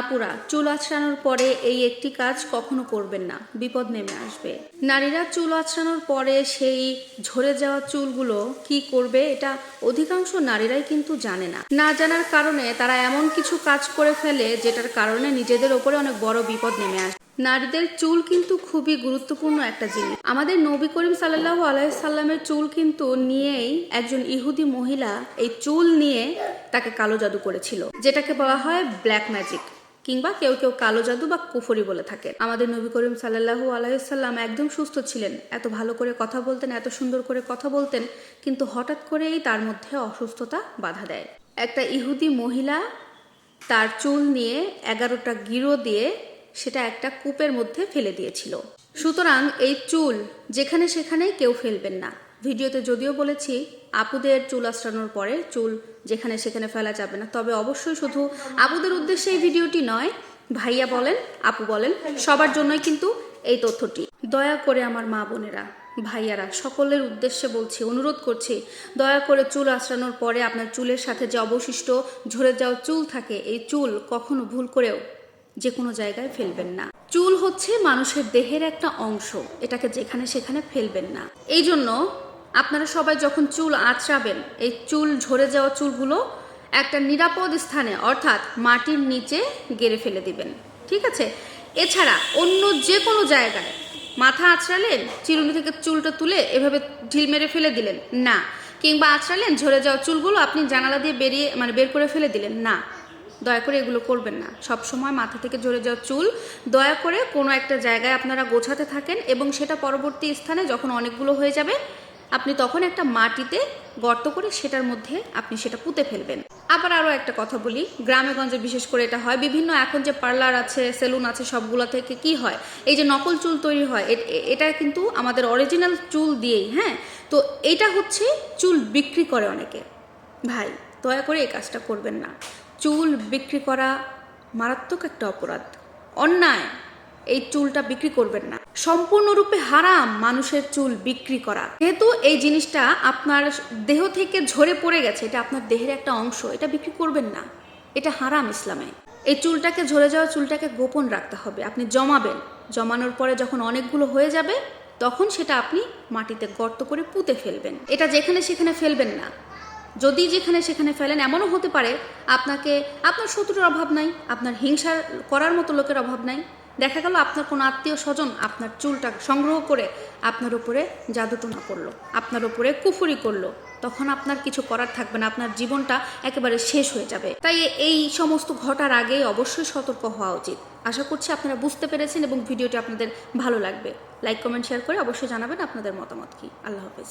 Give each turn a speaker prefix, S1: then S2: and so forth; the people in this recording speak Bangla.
S1: আপুরা, চুল আঁচড়ানোর পরে এই একটি কাজ কখনো করবেন না, বিপদ নেমে আসবে। নারীরা চুল আঁচড়ানোর পরে সেই ঝরে যাওয়া চুলগুলো কি করবে, এটা অধিকাংশ নারীরাই কিন্তু জানে না। না জানার কারণে তারা এমন কিছু কাজ করে ফেলে, যেটার কারণে নিজেদের ওপরে অনেক বড় বিপদ নেমে আসে। নারীদের চুল কিন্তু খুবই গুরুত্বপূর্ণ একটা জিনিস। আমাদের নবী করিম সাল্লাহ আলাইসাল্লামের চুল কিন্তু নিয়েই একজন ইহুদি মহিলা এই চুল নিয়ে তাকে কালো জাদু করেছিল, যেটাকে বলা হয় ব্ল্যাক ম্যাজিক। কিংবা কেউ কেউ কালো জাদু বা কুফরি বলে থাকে আমাদের নবী করিম সাল্লাহু আলাইসাল্লাম একদম সুস্থ ছিলেন। এত ভালো করে কথা বলতেন, এত সুন্দর করে কথা বলতেন, কিন্তু হঠাৎ করেই তার মধ্যে অসুস্থতা বাধা দেয়। একটা ইহুদি মহিলা তার চুল নিয়ে এগারোটা গিরো দিয়ে সেটা একটা কূপের মধ্যে ফেলে দিয়েছিল। সুতরাং এই চুল যেখানে সেখানে কেউ ফেলবেন না। ভিডিওতে যদিও বলেছি, আপুদের চুল আশ্রানোর পরে চুল যেখানে সেখানে ফেলা যাবে না। তবে অবশ্যই শুধু আপুদের উদ্দেশ্যে এই ভিডিওটি নয়, ভাইয়া বলেন, আপু বলেন, সবার জন্যই কিন্তু এই তথ্যটি। দয়া করে আমার মা বোনেরা, ভাইয়ারা, সকলের উদ্দেশ্যে বলছি, অনুরোধ করছি, দয়া করে চুল আশ্রানোর পরে আপনার চুলের সাথে যে অবশিষ্ট ঝরে যাওয়া চুল থাকে, এই চুল কখনো ভুল করেও যে কোনো জায়গায় ফেলবেন না। চুল হচ্ছে মানুষের দেহের একটা অংশ, এটাকে যেখানে সেখানে ফেলবেন না। এই জন্য আপনারা সবাই যখন চুল আঁচড়াবেন, এই চুল ঝরে যাওয়া চুলগুলো একটা নিরাপদ স্থানে, অর্থাৎ মাটির নিচে গেড়ে ফেলে দিবেন। ঠিক আছে? এছাড়া অন্য যে কোনো জায়গায় মাথা আঁচড়ালেন, চিরুনি থেকে চুলটা তুলে এভাবে ঢিল মেরে ফেলে দিলেন, না। কিংবা আঁচড়ালেন, ঝরে যাওয়া চুলগুলো আপনি জানালা দিয়ে বেরিয়ে মানে বের করে ফেলে দিলেন, না। দয়া করে এগুলো করবেন না। সব সময় মাথা থেকে ঝরে যাওয়া চুল, দয়া করে কোনো একটা জায়গায় আপনারা গোছাতে থাকেন এবং সেটা পরবর্তী স্থানে যখন অনেকগুলো হয়ে যাবে আপনি তখন একটা মাটিতে গর্ত করে সেটার মধ্যে আপনি সেটা পুঁতে ফেলবেন। আবার আরও একটা কথা বলি, গ্রামে গঞ্জে বিশেষ করে এটা হয়। বিভিন্ন এখন যে পার্লার আছে, সেলুন আছে, সবগুলো থেকে কি হয়? এই যে নকল চুল তৈরি হয় এটা কিন্তু আমাদের অরিজিনাল চুল দিয়েই হ্যাঁ? তো এটা হচ্ছে চুল বিক্রি করে অনেকে। ভাই, দয়া করে এই কাজটা করবেন না। চুল বিক্রি করা মারাত্মক একটা অপরাধ। অন্যায়। এই চুলটা বিক্রি করবেন না। সম্পূর্ণরূপে হারাম মানুষের চুল বিক্রি করা। যেহেতু এই জিনিসটা আপনার দেহ থেকে ঝরে পড়ে গেছে, এটা আপনার দেহের একটা অংশ, এটা বিক্রি করবেন না। এটা হারাম ইসলামে। এই চুলটাকে, ঝরে যাওয়া চুলটাকে গোপন রাখতে হবে। আপনি জমাবেন। জমানোর পরে যখন অনেকগুলো হয়ে যাবে, তখন সেটা আপনি মাটিতে গর্ত করে পুঁতে ফেলবেন। এটা যেখানে সেখানে ফেলবেন না। যদি যেখানে সেখানে ফেলেন, এমনও হতে পারে, আপনাকে, আপনার শত্রুর অভাব নাই, আপনার হিংসা করার মতো লোকের অভাব নাই। দেখা গেল আপনার কোনো আত্মীয় স্বজন আপনার চুলটা সংগ্রহ করে আপনার উপরে জাদুটোনা করল, আপনার উপরে কুফুরি করল। তখন আপনার কিছু করার থাকবে না, আপনার জীবনটা একেবারে শেষ হয়ে যাবে। তাই এই সমস্ত ঘটার আগে অবশ্যই সতর্ক হওয়া উচিত। আশা করছি আপনারা বুঝতে পেরেছেন এবং ভিডিওটি আপনাদের ভালো লাগবে। লাইক, কমেন্ট, শেয়ার করে অবশ্যই জানাবেন আপনাদের মতামত কি। আল্লাহ হাফেজ।